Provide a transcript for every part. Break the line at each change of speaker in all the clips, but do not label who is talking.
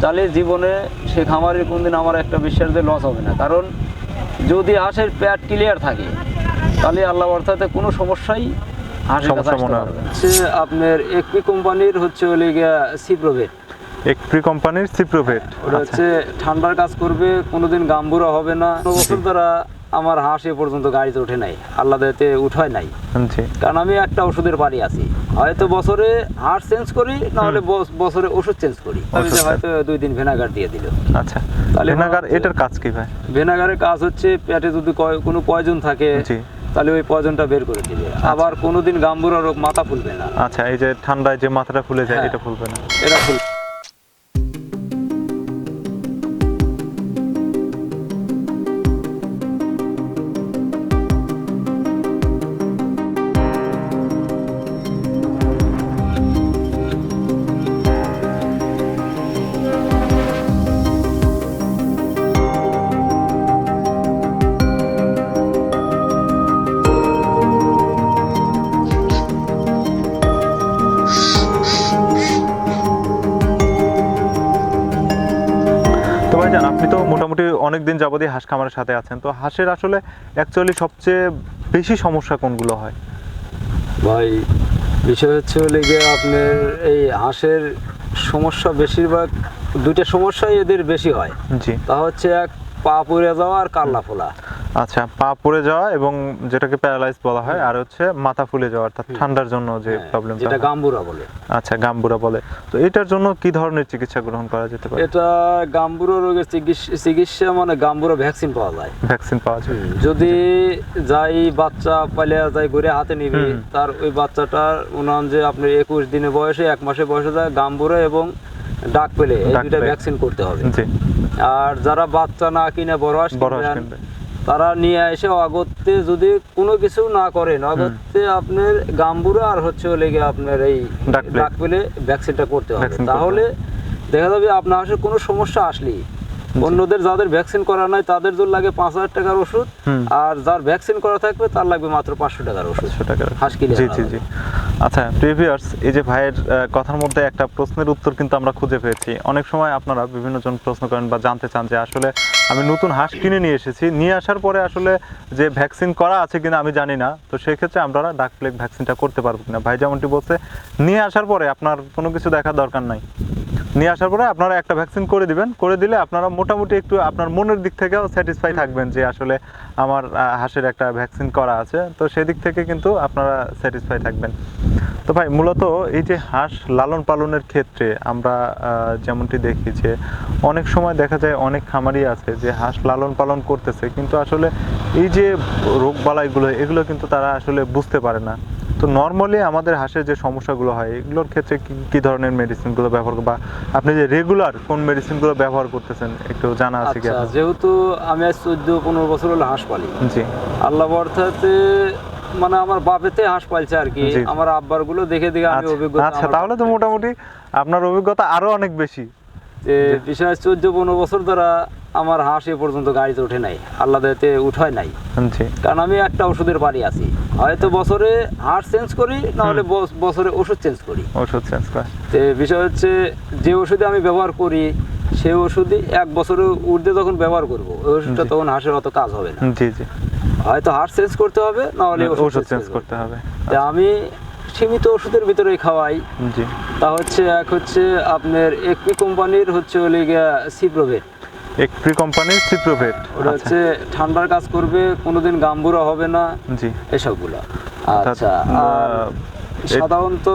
তাহলে জীবনে সে খামারের কোনদিন আমার একটা বিশ্বাস দিয়ে লস হবে না। কারণ যদি হাঁসের প্যাট ক্লিয়ার থাকে তাহলে আল্লাহ অর্থাৎ কোনো সমস্যাই
মনে।
আপনার একপি কোম্পানির হচ্ছে ওই গিয়া সিপ্রোভেট
একপ্রি কোম্পানির সিপ্রোভেট
ওটা হচ্ছে ঠান্ডার কাজ করবে কোনোদিন গাম্বুরা হবে না। কোনো বছর দ্বারা আমার হাঁস এ পর্যন্ত গাড়িতে ওঠে নাই আল্লাহ উঠায় নাই। কারণ আমি একটা ওষুধের বাড়ি আছি। হয়তো বছরে হাঁস চেঞ্জ করি নাহলে বছরে ওষুধ চেঞ্জ করি। হয়তো দুই দিন ভেনাগার দিয়ে দিল।
আচ্ছা।
তাহলে
ভিনেগার এটার কাজ কি ভাই?
ভিনাগারের কাজ হচ্ছে পেটে যদি কোনো পয়জন থাকে তাহলে ওই পয়জনটা বের করে দিবে। আবার কোনোদিন গাম্বুরা রোগ মাথা ফুলবে না।
আচ্ছা এই যে ঠান্ডায় যে মাথাটা ফুলে যায়
হ্যাঁ।
এটা ফুলবে না।
এটা ফুল
ভাইজান আপনি তো মোটামুটি অনেক দিন যাবতীয় হাঁস খামারের সাথে আছেন তো হাঁসের আসলে অ্যাকচুয়ালি সবচেয়ে বেশি সমস্যা কোনগুলো হয়?
ভাই বিষয় হচ্ছে হলে গিয়ে আপনার এই হাঁসের সমস্যা বেশিরভাগ দুইটা সমস্যাই এদের বেশি হয়।
জি।
তা হচ্ছে এক পা পড়ে যাওয়া আর কাল্লা ফোলা।
আচ্ছা পা পড়ে যাওয়া এবং যেটাকে প্যারালাইজ বলা হয় আর হচ্ছে মাথা ফুলে যাওয়া অর্থাৎ ঠান্ডার জন্য যে
হ্যাঁ,
প্রবলেমটা
যেটা গাম্বুরা বলে।
আচ্ছা গাম্বুরা বলে। তো এটার জন্য কি ধরনের চিকিৎসা গ্রহণ করা যেতে পারে?
এটা গাম্বুরা রোগের চিকিৎসা মানে গাম্বুরা ভ্যাকসিন পাওয়া যায়।
ভ্যাকসিন পাওয়া যায়।
যদি যাই বাচ্চা পালিয়া যায় ঘুরে হাতে নিবে তার ওই বাচ্চাটার উনান যে আপনার একুশ দিনে বয়সে এক মাসে বয়সে যায় গাম্বুরা এবং ডাক পেলে এই দুইটা ভ্যাকসিন করতে হবে।
জি।
আর যারা বাচ্চা না কিনে বড় হাঁস তারা নিয়ে এসে অগত্যে যদি কোনো কিছু না করেন অগত্যে আপনার গাম্বুরা আর হচ্ছে হলে গিয়ে আপনার এই
ডাক পেলে।
ভ্যাকসিনটা করতে হবে। তাহলে দেখা যাবে আপনার হাঁসের কোনো সমস্যা আসলেই। অন্যদের যাদের ভ্যাকসিন করা নাই তাদের জন্য লাগে পাঁচ হাজার টাকার ওষুধ। আর যার ভ্যাকসিন করা থাকবে তার লাগবে মাত্র পাঁচশো টাকার ওষুধ।
টাকার।
হাঁস কিনে
জি জি। আচ্ছা প্রিভিয়ার্স এই যে ভাইয়ের কথার মধ্যে একটা প্রশ্নের উত্তর কিন্তু আমরা খুঁজে পেয়েছি। অনেক সময় আপনারা বিভিন্ন জন প্রশ্ন করেন বা জানতে চান যে আসলে আমি নতুন হাঁস কিনে নিয়ে এসেছি। নিয়ে আসার পরে আসলে যে ভ্যাকসিন করা আছে কিনা আমি জানি না। তো সেক্ষেত্রে আমরা ডাক প্লেগ ভ্যাকসিনটা করতে পারব কিনা? ভাই যেমনটি বলছে, নিয়ে আসার পরে আপনার কোনো কিছু দেখার দরকার নাই। নিয়ে আসার পরে আপনারা একটা ভ্যাকসিন করে দিবেন। করে দিলে আপনারা মোটামুটি একটু আপনার মনের দিক থেকেও স্যাটিসফাই থাকবেন যে আসলে আমার হাঁসের একটা ভ্যাকসিন করা আছে। তো সেদিক থেকে কিন্তু আপনারা স্যাটিসফাই থাকবেন। তো ভাই মূলত এই যে হাঁস লালন পালনের ক্ষেত্রে আমরা যেমনটি দেখি যে অনেক সময় দেখা যায় অনেক খামারি আছে যে হাঁস লালন পালন করতেছে। কিন্তু আসলে এই যে রোগ বালাইগুলো এগুলো কিন্তু তারা আসলে বুঝতে পারে না। তো নর্মালি আমাদের হাঁসের যে সমস্যাগুলো হয় এগুলোর ক্ষেত্রে কি কি ধরনের মেডিসিনগুলো ব্যবহার বা আপনি যে রেগুলার কোন মেডিসিনগুলো ব্যবহার করতেছেন একটু জানা আছে কি
আচ্ছা যেহেতু আমি আজ চোদ্দ পনেরো বছর হলো হাঁস পালি।
জি।
আল্লাহ অর্থাতে মানে আমার বাপেতে হাঁস পালছে আর কি আমার আব্বারগুলো দেখে দেখে আমি
আচ্ছা,
অভিজ্ঞতা
আচ্ছা তাহলে তো মোটামুটি আপনার অভিজ্ঞতা আরও অনেক বেশি।
যে বিশেষ চোদ্দ পনেরো বছর দ্বারা আমার হাঁস এ পর্যন্ত গাড়িতে ওঠে নাই আল্লাহ দেতে উঠায় নাই। কারণ আমি একটা ওষুধের বাড়ি আছি। হয়তো বছরে হাঁস চেঞ্জ করি নাহলে বছরে ওষুধ চেঞ্জ করি।
ওষুধ চেঞ্জ করি।
তো বিষয় হচ্ছে যে ওষুধে আমি ব্যবহার করি সেই ওষুধই এক বছরের ঊর্ধ্বে যখন ব্যবহার করব ওই ওষুধটা তখন হাঁসের অত কাজ হবে না।
জি জি।
হয়তো হাঁস চেঞ্জ করতে হবে নাহলে
ওষুধ চেঞ্জ করতে হবে।
তা আমি সীমিত ওষুধের ভিতরে খাওয়াই।
জি।
তা হচ্ছে এক হচ্ছে আপনার একটি কোম্পানির হচ্ছে ওই গিয়া সিপ্রোভেট
একপ্রি কোম্পানির সিপ্রোভেট
ওটা হচ্ছে ঠান্ডার কাজ করবে কোনোদিন গাম্বুরা হবে না।
জি।
এসবগুলো। আচ্ছা সাধারণত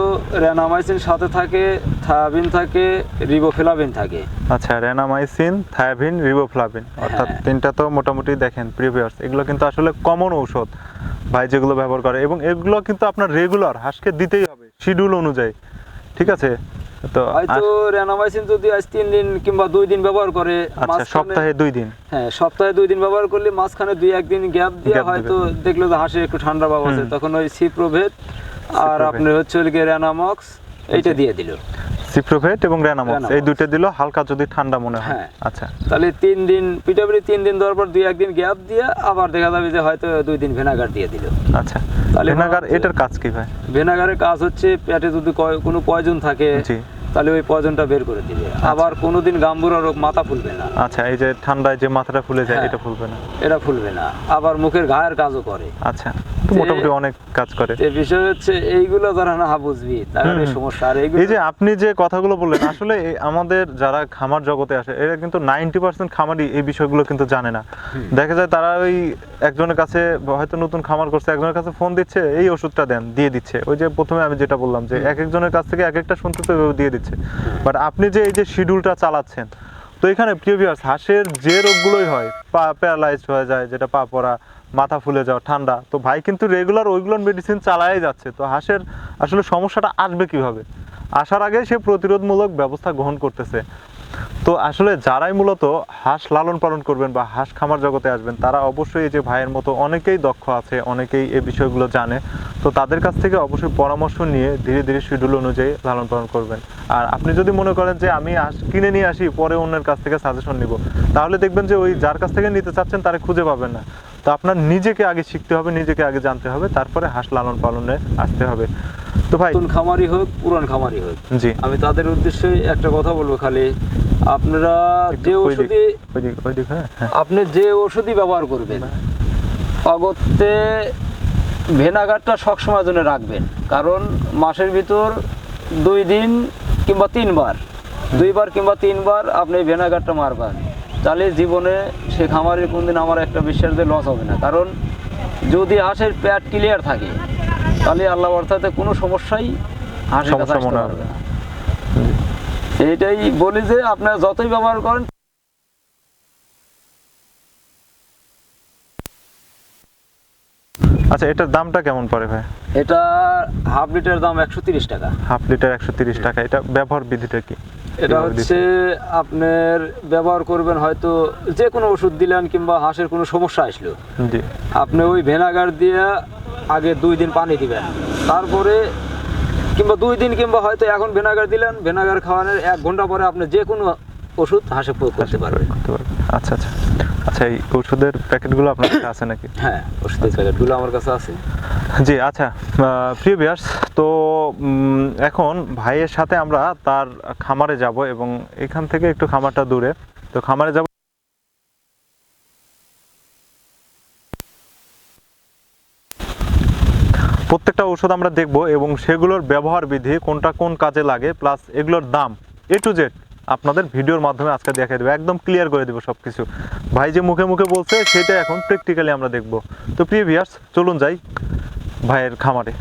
র্যানামাইসিন সাথে থাকে থায়াবিন থাকে রিবোফিলাবিন থাকে।
আচ্ছা রেনামাইসিন থায়াবিন রিবোফ্লাভিন অর্থাৎ। তিনটা তো মোটামুটি দেখেন প্রিভিয়াস এগুলো কিন্তু আসলে কমন ঔষধ ভাই যেগুলো ব্যবহার করে। এবং এগুলো কিন্তু আপনার রেগুলার হাঁসকে দিতেই হবে। শিডিউল অনুযায়ী। ঠিক আছে? তো
হয়তো র্যানামাইসিন যদি আজ তিন দিন কিংবা দুই দিন ব্যবহার করে
আচ্ছা সপ্তাহে দুই দিন।
হ্যাঁ সপ্তাহে দুই দিন ব্যবহার করলে মাঝখানে দুই একদিন গ্যাপ দিয়ে হয়তো দেখল যে হাঁসের একটু ঠান্ডা ভাব আছে। তখন ওই সিপ্রোভেট আর আপনার হচ্ছে গিয়ে র্যানামক্স এইটা দিয়ে দিল।
সিপ্রোভেট এবং রেনামক্স এই। দুইটা দিল হালকা যদি ঠান্ডা মনে হয়।
হ্যাঁ।
আচ্ছা।
তাহলে তিন দিন পিটাপিটি তিন দিন দেওয়ার পর দুই একদিন গ্যাপ দিয়ে আবার দেখা যাবে যে হয়তো দুই দিন ভিনেগার দিয়ে দিল।
আচ্ছা।
তাহলে
ভিনেগার এটার কাজ কি ভাই?
ভিনেগারের কাজ হচ্ছে পেটে যদি কোনো পয়জন থাকে তাহলে ওই পয়জনটা বের করে দিবে। আবার কোনোদিন গাম্বুরা রোগ মাথা ফুলবে না।
আচ্ছা এই যে ঠান্ডায় যে মাথাটা ফুলে যায়
হ্যাঁ।
এটা ফুলবে না।
এটা ফুলবে না। আবার মুখের ঘায়ের কাজও করে।
আচ্ছা মোটামুটি অনেক কাজ করে।
যে বিষয় হচ্ছে এইগুলো যারা না বুঝবি তাহলে। সমস্যা। আর এইগুলো
এই যে আপনি যে কথাগুলো বললেন আসলে আমাদের যারা খামার জগতে আসে এরা কিন্তু নাইনটি পার্সেন্ট খামারই এই বিষয়গুলো কিন্তু জানে না। দেখা যায় তারা ওই একজনের কাছে হয়তো নতুন খামার করছে একজনের কাছে ফোন দিচ্ছে এই ওষুধটা দেন দিয়ে দিচ্ছে। ওই যে প্রথমে আমি যেটা বললাম যে এক একজনের কাছ থেকে এক একটা শুনতে তো দিয়ে দিচ্ছে। বাট আপনি যে এই যে শিডিউলটা চালাচ্ছেন, তো এখানে প্রিভিয়াস হাঁসের যে রোগগুলোই হয়, পা প্যারালাইজড হয়ে যায়, যেটা পা পড়া, মাথা ফুলে যাওয়া, ঠান্ডা, তো ভাই কিন্তু রেগুলার ওইগুলো মেডিসিন চালাই যাচ্ছে। তো হাঁসের আসলে সমস্যাটা আসবে কীভাবে? আসার আগে সে প্রতিরোধমূলক ব্যবস্থা গ্রহণ করতেছে। তো আসলে যারাই মূলত হাঁস লালন পালন করবেন বা হাঁস খামার জগতে আসবেন, তারা অবশ্যই এই যে ভাইয়ের মতো অনেকেই দক্ষ আছে, অনেকেই এই বিষয়গুলো জানে। তো তাদের কাছ থেকে অবশ্যই পরামর্শ নিয়ে ধীরে ধীরে শিডিউল অনুযায়ী লালন পালন করবেন। আর আপনি যদি মনে করেন যে আমি হাঁস কিনে নিয়ে আসি, পরে অন্যের কাছ থেকে সাজেশন নিব, তাহলে দেখবেন যে ওই যার কাছ থেকে নিতে চাচ্ছেন, তারা খুঁজে পাবেন না। তো আপনার নিজেকে আগে শিখতে হবে নিজেকে আগে জানতে হবে তারপরে হাঁস লালন পালনে আসতে হবে। তো ভাই
নতুন খামারি হোক পুরান খামারি হোক।
জি।
আমি তাদের উদ্দেশ্যে একটা কথা বলব খালি। আপনারা যে ওষুধই
হ্যাঁ হ্যাঁ।
আপনি যে ওষুধই ব্যবহার করবেন অগত্যে ভেনাগারটা সবসময় জন্য রাখবেন। কারণ মাসের ভিতর দুই দিন কিংবা তিনবার দুইবার কিংবা তিনবার আপনি ভেনাগারটা মারবেন। তাহলে জীবনে সে খামারের কোনদিন আমার একটা বিশ্বাস যে লস হবে না। কারণ যদি হাঁসের প্যাট ক্লিয়ার থাকে তাহলে আল্লাহ অর্থাৎ কোনো সমস্যাই হাঁসের কাছে আসতে
মনে হবে
পারবে না এইটাই বলি যে আপনারা যতই ব্যবহার করেন
আচ্ছা এটার দামটা কেমন পড়ে ভাই?
এটা হাফ লিটার দাম একশো তিরিশ টাকা।
হাফ লিটার একশো তিরিশ টাকা। এটা ব্যবহার বিধিটা কি?
এটা হচ্ছে আপনার ব্যবহার করবেন হয়তো যে কোনো ওষুধ দিলেন কিংবা হাঁসের কোনো সমস্যা আসলো। আপনি ওই ভেনাগার দিয়ে আগে দুই দিন পানি দিবেন। তারপরে কিংবা দুই দিন কিংবা হয়তো এখন ভেনাগার দিলেন ভেনাগার খাওয়ানোর এক ঘণ্টা পরে আপনি যে কোনো ওষুধ হাঁসে প্রয়োগ করতে পারবেন।
আচ্ছা আচ্ছা। এই ওষুধের প্যাকেটগুলো আপনার কাছে আছে নাকি?
হ্যাঁ ওষুধের প্যাকেটগুলো আমার কাছে আছে।
জি আচ্ছা। প্রিয় ভিউয়ার্স তো এখন ভাইয়ের সাথে আমরা তার খামারে যাব এবং এখান থেকে একটু খামারটা দূরে। তো খামারে যাব প্রত্যেকটা ওষুধ আমরা দেখব এবং সেগুলোর ব্যবহার বিধি কোনটা কোন কাজে লাগে প্লাস এগুলোর দাম এ টু জেড আপনাদের ভিডিওর মাধ্যমে আজকে দেখাই দেবো। একদম ক্লিয়ার করে দেবো সব কিছু ভাই যে মুখে মুখে বলছে, সেটা এখন প্র্যাকটিক্যালি আমরা দেখব। তো প্রিয় ভিয়ার্স চলুন যাই ভাইয়ের খামারে।